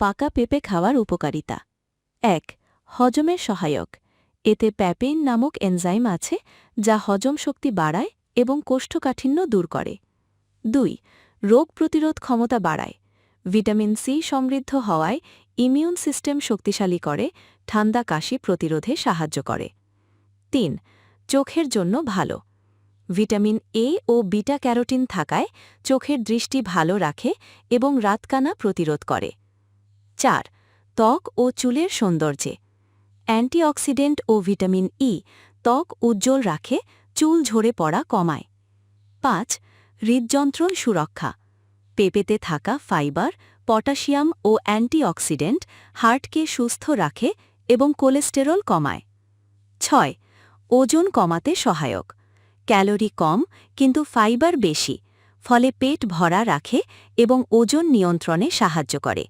পাকা পেঁপে খাওয়ার উপকারিতা। এক, হজমের সহায়ক। এতে প্যাপেইন নামক এনজাইম আছে যা হজম শক্তি বাড়ায় এবং কোষ্ঠকাঠিন্য দূর করে। দুই, রোগ প্রতিরোধ ক্ষমতা বাড়ায়। ভিটামিন সি সমৃদ্ধ হওয়ায় ইমিউন সিস্টেম শক্তিশালী করে, ঠান্ডা কাশি প্রতিরোধে সাহায্য করে। তিন, চোখের জন্য ভালো। ভিটামিন এ ও বিটা ক্যারোটিন থাকায় চোখের দৃষ্টি ভালো রাখে এবং রাতকানা প্রতিরোধ করে। চার, ত্বক ও চুলের সৌন্দর্যে। অ্যান্টিঅক্সিডেন্ট ও ভিটামিন ই ত্বক উজ্জ্বল রাখে, চুল ঝরে পড়া কমায়। পাঁচ, হৃদযন্ত্রণ সুরক্ষা। পেঁপেতে থাকা ফাইবার, পটাশিয়াম ও অ্যান্টিঅক্সিডেন্ট হার্টকে সুস্থ রাখে এবং কোলেস্টেরল কমায়। ছয়, ওজন কমাতে সহায়ক। ক্যালোরি কম, কিন্তু ফাইবার বেশি, ফলে পেট ভরা রাখে এবং ওজন নিয়ন্ত্রণে সাহায্য করে।